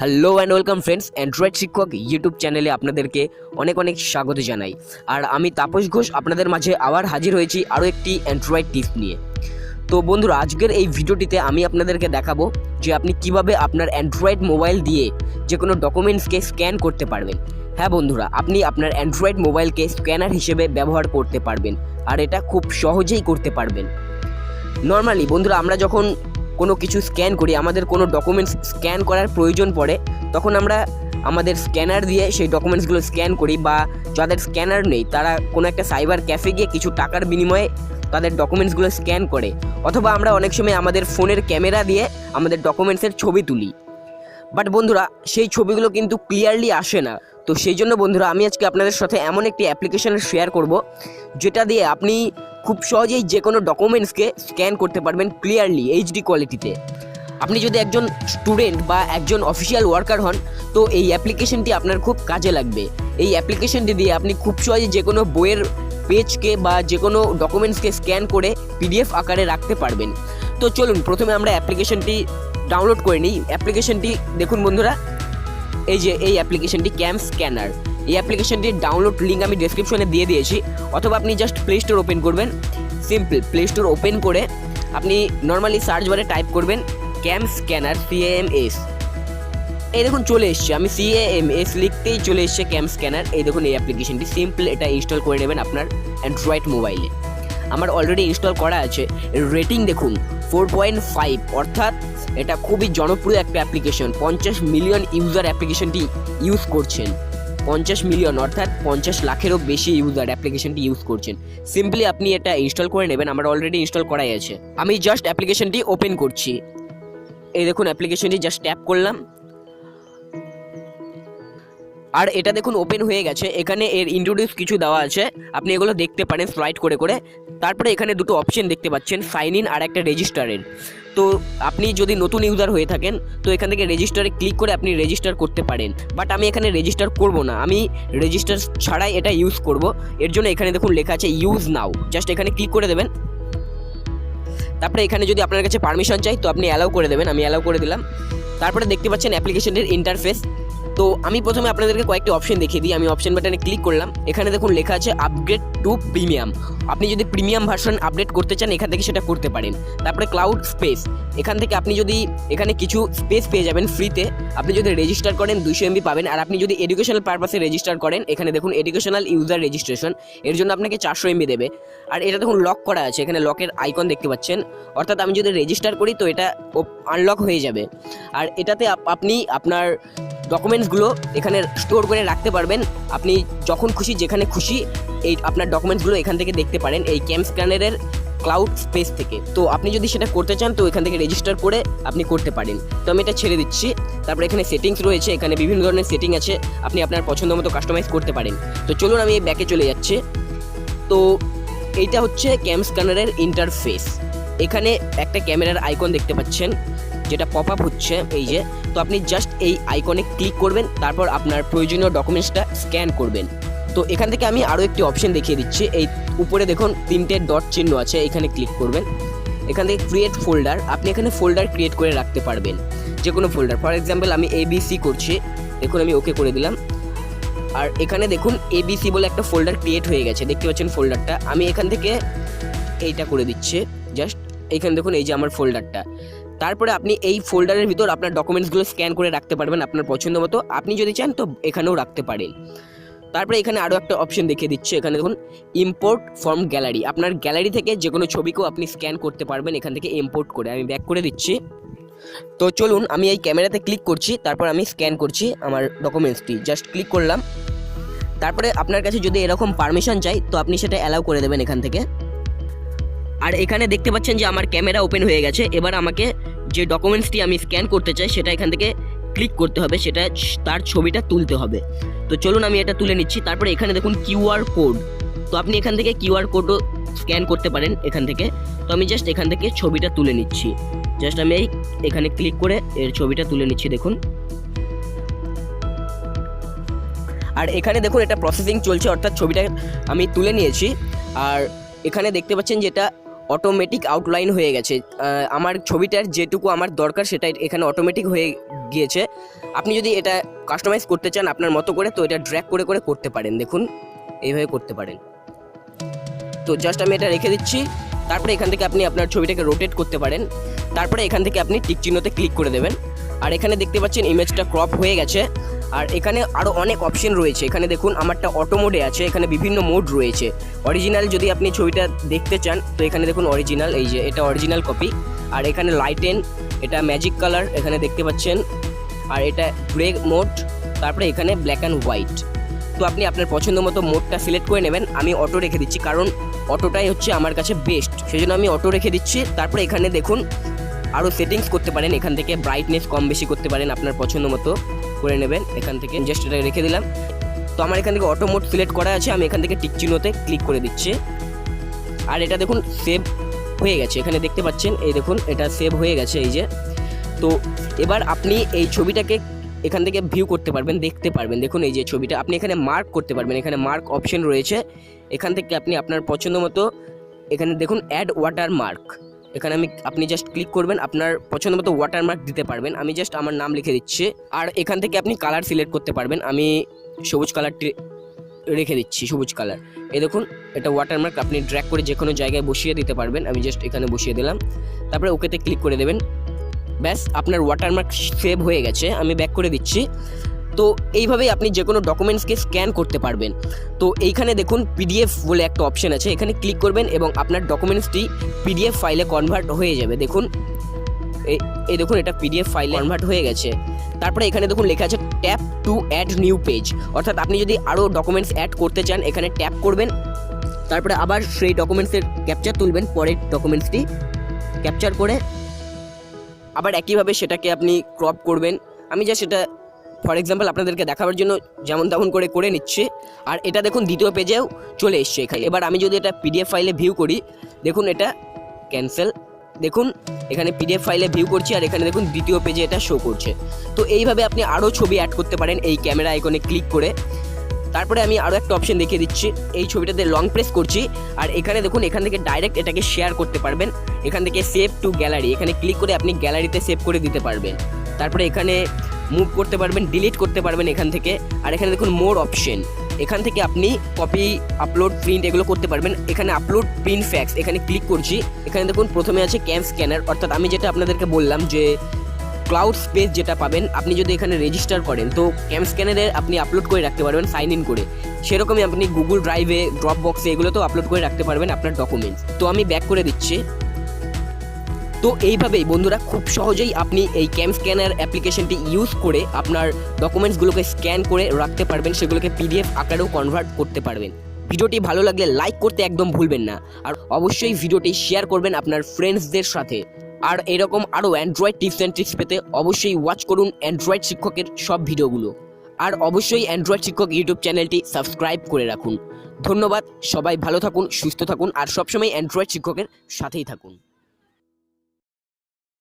Hello and welcome friends android শিক্ষক YouTube চ্যানেলে আপনাদেরকে অনেক অনেক স্বাগত জানাই। আর আমি তাপস ঘোষ, আপনাদের মাঝে আবার হাজির হয়েছি আরও একটি অ্যান্ড্রয়েড টিপস নিয়ে। তো বন্ধুরা, আজকের এই ভিডিওটিতে আমি আপনাদেরকে দেখাবো যে আপনি কীভাবে আপনার অ্যান্ড্রয়েড মোবাইল দিয়ে যে কোনো ডকুমেন্টসকে স্ক্যান করতে পারবেন। হ্যাঁ বন্ধুরা, আপনি আপনার অ্যান্ড্রয়েড মোবাইলকে স্ক্যানার হিসেবে ব্যবহার করতে পারবেন, আর এটা খুব সহজেই করতে পারবেন। নর্মালি বন্ধুরা, আমরা যখন কোনো কিছু স্ক্যান করি, আমাদের কোনো ডকুমেন্টস স্ক্যান করার প্রয়োজন পড়ে, তখন আমরা আমাদের স্ক্যানার দিয়ে সেই ডকুমেন্টসগুলো স্ক্যান করি বা যাদের স্ক্যানার নেই, তারা কোনো একটা সাইবার ক্যাফে গিয়ে কিছু টাকার বিনিময়ে তাদের ডকুমেন্টসগুলো স্ক্যান করে। অথবা আমরা অনেক সময় আমাদের ফোনের ক্যামেরা দিয়ে আমাদের ডকুমেন্টসের ছবি তুলি। বাট বন্ধুরা, সেই ছবিগুলো কিন্তু ক্লিয়ারলি আসে না। তো সেই জন্য বন্ধুরা, আমি আজকে আপনাদের সাথে এমন একটি অ্যাপ্লিকেশন শেয়ার করব, যেটা দিয়ে আপনি খুব সহজেই যে কোনো ডকুমেন্টসকে স্ক্যান করতে পারবেন ক্লিয়ারলি এইচডি কোয়ালিটিতে আপনি যদি একজন স্টুডেন্ট বা একজন অফিসিয়াল ওয়ার্কার হন, তো এই অ্যাপ্লিকেশনটি আপনার খুব কাজে লাগবে। এই অ্যাপ্লিকেশনটি দিয়ে আপনি খুব সহজে যে কোনো বইয়ের পেজকে বা যে কোনো ডকুমেন্টসকে স্ক্যান করে পিডিএফ আকারে রাখতে পারবেন। তো চলুন, প্রথমে আমরা অ্যাপ্লিকেশনটি ডাউনলোড করে নিই। অ্যাপ্লিকেশনটি দেখুন বন্ধুরা, এই যে, এই অ্যাপ্লিকেশনটি ক্যাম্প স্ক্যানার এই অ্যাপ্লিকেশনটির ডাউনলোড লিঙ্ক আমি ডেসক্রিপশনে দিয়ে দিয়েছি। অথবা আপনি জাস্ট প্লে স্টোর ওপেন করবেন। সিম্পল প্লে স্টোর ওপেন করে আপনি নর্মালি সার্চ বারে টাইপ করবেন ক্যাম স্ক্যানার সিএএমএস এই দেখুন চলে এসছে। আমি সিএএমএস লিখতেই চলে এসছে ক্যাম স্ক্যানার এই দেখুন এই অ্যাপ্লিকেশনটি সিম্পল এটা ইনস্টল করে নেবেন আপনার অ্যান্ড্রয়েড মোবাইলে আমার অলরেডি ইনস্টল করা আছে। রেটিং দেখুন ফোর পয়েন্ট ফাইভ অর্থাৎ এটা খুবই জনপ্রিয় একটা অ্যাপ্লিকেশন পঞ্চাশ মিলিয়ন ইউজার অ্যাপ্লিকেশনটি ইউজ করছেন। পঞ্চাশ মিলিয়ন অর্থাৎ পঞ্চাশ লাখেরও বেশি ইউজার অ্যাপ্লিকেশনটি ইউজ করছেন। সিম্পলি আপনি এটা ইনস্টল করে নেবেন, আমার অলরেডি ইনস্টল করাই আছে। আমি জাস্ট অ্যাপ্লিকেশনটি ওপেন করছি। এই দেখুন অ্যাপ্লিকেশনটি জাস্ট ট্যাপ করলাম। আর এটা দেখুন ওপেন হয়ে গেছে। এখানে এর ইন্ট্রোডিউস কিছু দেওয়া আছে। আপনি এগুলো দেখতে পারেন স্লাইড করে করে। তারপরে এখানে দুটো অপশন দেখতে পাচ্ছেন সাইন ইন আর একটা রেজিস্টারের তো আপনি যদি নতুন ইউজার হয়ে থাকেন, তো এখান থেকে রেজিস্টারে ক্লিক করে আপনি রেজিস্টার করতে পারেন। বাট আমি এখানে রেজিস্টার করব না। আমি রেজিস্টার ছাড়াই এটা ইউজ করব। এর জন্য এখানে দেখুন লেখা আছে ইউজ নাও জাস্ট এখানে ক্লিক করে দেবেন। তারপরে এখানে যদি আপনার কাছে পারমিশন চাই, তো আপনি অ্যালাউ করে দেবেন। আমি অ্যালাউ করে দিলাম। তারপরে দেখতে পাচ্ছেন অ্যাপ্লিকেশনের ইন্টারফেস তো আমি প্রথমে আপনাদেরকে কয়েকটি অপশন দেখিয়ে দিই। আমি অপশন বাটনে ক্লিক করলাম। এখানে দেখুন লেখা আছে আপগ্রেড টু প্রিমিয়াম আপনি যদি প্রিমিয়াম ভার্সন আপডেট করতে চান, এখান থেকে সেটা করতে পারেন। তারপরে ক্লাউড স্পেস এখান থেকে আপনি যদি, এখানে কিছু স্পেস পেয়ে যাবেন ফ্রিতে আপনি যদি রেজিস্টার করেন দুশো এমবি পাবেন। আর আপনি যদি এডুকেশনাল পারপাসে রেজিস্টার করেন, এখানে দেখুন এডুকেশনাল ইউজার রেজিস্ট্রেশন এর জন্য আপনাকে চারশো এমবি দেবে। আর এটা দেখুন লক করা আছে। এখানে লকের আইকন দেখতে পাচ্ছেন। অর্থাৎ আমি যদি রেজিস্টার করি, তো এটা আনলক হয়ে যাবে। আর এটাতে আপ- আপনি আপনার ডকুমেন্টসগুলো এখানে স্টোর করে রাখতে পারবেন। আপনি যখন খুশি, যেখানে খুশি এই আপনার ডকুমেন্টসগুলো এখান থেকে দেখতে পারেন এই ক্যাম্প স্ক্যানারের ক্লাউড স্পেস থেকে। তো আপনি যদি সেটা করতে চান, তো এখান থেকে রেজিস্টার করে আপনি করতে পারেন। তো আমি এটা ছেড়ে দিচ্ছি। তারপরে এখানে সেটিংস রয়েছে, এখানে বিভিন্ন ধরনের সেটিং আছে। আপনি আপনার পছন্দ মতো কাস্টমাইজ করতে পারেন। তো চলুন আমি এই ব্যাকে চলে যাচ্ছি। তো এইটা হচ্ছে ক্যাম্প স্ক্যানারের ইন্টারফেস এখানে একটা ক্যামেরার আইকন দেখতে পাচ্ছেন, যেটা পপ আপ হচ্ছে এই যে। তো আপনি জাস্ট এই আইকনে ক্লিক করবেন, তারপর আপনার প্রয়োজনীয় ডকুমেন্টসটা স্ক্যান করবেন। তো এখান থেকে আমি আরও একটি অপশন দেখিয়ে দিচ্ছি। এই উপরে দেখুন তিনটে ডট চিহ্ন আছে, এখানে ক্লিক করবেন। এখান থেকে ক্রিয়েট ফোল্ডার আপনি এখানে ফোল্ডার ক্রিয়েট করে রাখতে পারবেন যে কোনো ফোল্ডার ফর এক্সাম্পল আমি এবিসি করছি, দেখুন আমি ওকে করে দিলাম। আর এখানে দেখুন এবিসি বলে একটা ফোল্ডার ক্রিয়েট হয়ে গেছে, দেখতে পাচ্ছেন ফোল্ডারটা আমি এখান থেকে এইটা করে দিচ্ছি জাস্ট এইখানে দেখুন এই যে আমার ফোল্ডারটা তারপরে আপনি এই ফোল্ডারের ভিতর আপনার ডকুমেন্টসগুলো স্ক্যান করে রাখতে পারবেন আপনার পছন্দ মতো। আপনি যদি চান তো এখানেও রাখতে পারেন। তারপরে এখানে আরও একটা অপশন দেখিয়ে দিচ্ছে। এখানে দেখুন ইম্পোর্ট ফর্ম গ্যালারি আপনার গ্যালারি থেকে যে কোনো ছবিকেও আপনি স্ক্যান করতে পারবেন এখান থেকে ইম্পোর্ট করে। আমি ব্যাক করে দিচ্ছি। তো চলুন, আমি এই ক্যামেরাতে ক্লিক করছি, তারপর আমি স্ক্যান করছি আমার ডকুমেন্টসটি জাস্ট ক্লিক করলাম। তারপরে আপনার কাছে যদি এরকম পারমিশন চাই, তো আপনি সেটা অ্যালাউ করে দেবেন এখান থেকে। আর এখানে দেখতে পাচ্ছেন যে আমার ক্যামেরা ওপেন হয়ে গেছে। এবার আমাকে যে ডকুমেন্টসটি আমি স্ক্যান করতে চাই, সেটা এখান থেকে ক্লিক করতে হবে, সেটা তার ছবিটা তুলতে হবে। তো চলুন আমি এটা তুলে নিচ্ছি। তারপরে এখানে দেখুন কিউআর কোড। তো আপনি এখান থেকে কিউআর কোডও স্ক্যান করতে পারেন এখান থেকে। তো আমি জাস্ট এখান থেকে ছবিটা তুলে নিচ্ছি। জাস্ট আমি এই এখানে ক্লিক করে এর ছবিটা তুলে নিচ্ছি, দেখুন। আর এখানে দেখুন এটা প্রসেসিং চলছে, অর্থাৎ ছবিটা আমি তুলে নিয়েছি। আর এখানে দেখতে পাচ্ছেন যেটা অটোমেটিক আউটলাইন হয়ে গেছে। আমার ছবিটার যেটুকু আমার দরকার সেটা এখানে অটোমেটিক হয়ে গিয়েছে। আপনি যদি এটা কাস্টমাইজ করতে চান আপনার মতো করে, তো এটা ড্র্যাক করে করে করতে পারেন। দেখুন, এইভাবে করতে পারেন। তো জাস্ট আমি এটা রেখে দিচ্ছি। তারপরে এখান থেকে আপনি আপনার ছবিটাকে রোটেট করতে পারেন। তারপরে এখান থেকে আপনি টিক চিহ্নতে ক্লিক করে দেবেন। আর এখানে দেখতে পাচ্ছেন ইমেজটা ক্রপ হয়ে গেছে। আর এখানে আরও অনেক অপশন রয়েছে। এখানে দেখুন, আমারটা অটো মোডে আছে, এখানে বিভিন্ন মোড রয়েছে। অরিজিনাল যদি আপনি ছবিটা দেখতে চান, তো এখানে দেখুন অরিজিনাল এই যে এটা অরিজিনাল কপি আর এখানে লাইটেন এটা ম্যাজিক কালার এখানে দেখতে পাচ্ছেন। আর এটা গ্রে মোড তারপরে এখানে ব্ল্যাক অ্যান্ড হোয়াইট তো আপনি আপনার পছন্দ মতো মোডটা সিলেক্ট করে নেবেন। আমি অটো রেখে দিচ্ছি, কারণ অটোটাই হচ্ছে আমার কাছে বেস্ট সেজন্য আমি অটো রেখে দিচ্ছি। তারপরে এখানে দেখুন আরও সেটিংস করতে পারেন। এখান থেকে ব্রাইটনেস কম বেশি করতে পারেন আপনার পছন্দ মতো। করে নেবেন এখান থেকে। জাস্ট এটা রেখে দিলাম। তো আমার এখান থেকে অটো মোড সিলেক্ট করা আছে। আমি এখান থেকে টিক চিহ্নতে ক্লিক করে দিচ্ছি। আর এটা দেখুন সেভ হয়ে গেছে। এখানে দেখতে পাচ্ছেন, এই দেখুন, এটা সেভ হয়ে গেছে, এই যে। তো এবার আপনি এই ছবিটাকে এখান থেকে ভিউ করতে পারবেন, দেখতে পারবেন। দেখুন, এই যে ছবিটা, আপনি এখানে মার্ক করতে পারবেন। এখানে মার্ক অপশন রয়েছে। এখান থেকে আপনি আপনার পছন্দ মতো এখানে দেখুন অ্যাড ওয়াটার মার্ক এখানে আমি, আপনি জাস্ট ক্লিক করবেন, আপনার পছন্দ মতো ওয়াটারমার্ক দিতে পারবেন। আমি জাস্ট আমার নাম লিখে দিচ্ছি। আর এখান থেকে আপনি কালার সিলেক্ট করতে পারবেন। আমি সবুজ কালারটি রেখে দিচ্ছি, সবুজ কালার এই দেখুন, এটা ওয়াটারমার্ক আপনি ড্র্যাক করে যে কোনো জায়গায় বসিয়ে দিতে পারবেন। আমি জাস্ট এখানে বসিয়ে দিলাম। তারপরে ওকেতে ক্লিক করে দেবেন। ব্যাস, আপনার ওয়াটারমার্ক সেভ হয়ে গেছে। আমি ব্যাক করে দিচ্ছি। তো এইভাবেই আপনি যে কোনো ডকুমেন্টসকে স্ক্যান করতে পারবেন। তো এইখানে দেখুন পিডিএফ বলে একটা অপশন আছে, এখানে ক্লিক করবেন এবং আপনার ডকুমেন্টসটি পিডিএফ ফাইলে কনভার্ট হয়ে যাবে। দেখুন এই দেখুন এটা পিডিএফ ফাইলে কনভার্ট হয়ে গেছে। তারপরে এখানে দেখুন লেখা আছে tap to add new page. অর্থাৎ আপনি যদি আরও ডকুমেন্টস অ্যাড করতে চান, এখানে ট্যাপ করবেন। তারপরে আবার সেই ডকুমেন্টসের ক্যাপচার তুলবেন, পরের ডকুমেন্টসটি ক্যাপচার করে। আবার একইভাবে সেটাকে আপনি ক্রপ করবেন। আমি যা সেটা ফর এক্সাম্পল আপনাদেরকে দেখাবার জন্য যেমন তেমন করে করে নিচ্ছে। আর এটা দেখুন, দ্বিতীয় পেজেও চলে এসছে এখানে। এবার আমি যদি এটা পিডিএফ ফাইলে ভিউ করি, দেখুন এটা ক্যান্সেল দেখুন, এখানে পিডিএফ ফাইলে ভিউ করছি আর এখানে দেখুন, দ্বিতীয় পেজে এটা শো করছে। তো এইভাবে আপনি আরও ছবি অ্যাড করতে পারেন এই ক্যামেরা আইকনে ক্লিক করে। তারপরে আমি আরও একটা অপশন দেখিয়ে দিচ্ছি। এই ছবিটাতে লং প্রেস করছি আর এখানে দেখুন, এখান থেকে ডাইরেক্ট এটাকে শেয়ার করতে পারবেন। এখান থেকে সেভ টু গ্যালারি এখানে ক্লিক করে আপনি গ্যালারিতে সেভ করে দিতে পারবেন। তারপরে এখানে মুভ করতে পারবেন ডিলিট করতে পারবেন এখান থেকে। আর এখানে দেখুন মোর অপশন এখান থেকে আপনি কপি আপলোড প্রিন্ট এগুলো করতে পারবেন। এখানে আপলোড প্রিন্ট ফ্যাক্স এখানে ক্লিক করছি। এখানে দেখুন, প্রথমে আছে ক্যাম স্ক্যানার অর্থাৎ আমি যেটা আপনাদেরকে বললাম যে ক্লাউড স্পেস যেটা পাবেন, আপনি যদি এখানে রেজিস্টার করেন, তো ক্যাম স্ক্যানারে আপনি আপলোড করে রাখতে পারবেন সাইন ইন করে। সেরকমই আপনি গুগল ড্রাইভে ড্রপ বক্সে এগুলোতেও আপলোড করে রাখতে পারবেন আপনার ডকুমেন্টস তো আমি ব্যাক করে দিচ্ছি। তো এইভাবেই বন্ধুরা খুব সহজেই আপনি এই ক্যাম স্ক্যানার অ্যাপ্লিকেশনটি ইউজ করে আপনার ডকুমেন্টসগুলোকে স্ক্যান করে রাখতে পারবেন, সেগুলোকে পিডিএফ আকারেও কনভার্ট করতে পারবেন। ভিডিওটি ভালো লাগলে লাইক করতে একদম ভুলবেন না, আর অবশ্যই ভিডিওটি শেয়ার করবেন আপনার ফ্রেন্ডসদের সাথে। আর এরকম আরও অ্যান্ড্রয়েড টিপস অ্যান্ড ট্রিক্স পেতে অবশ্যই ওয়াচ করুন অ্যান্ড্রয়েড শিক্ষকের সব ভিডিওগুলো। আর অবশ্যই অ্যান্ড্রয়েড শিক্ষক ইউটিউব চ্যানেলটি সাবস্ক্রাইব করে রাখুন। ধন্যবাদ, সবাই ভালো থাকুন, সুস্থ থাকুন, আর সবসময় অ্যান্ড্রয়েড শিক্ষকের সাথেই থাকুন।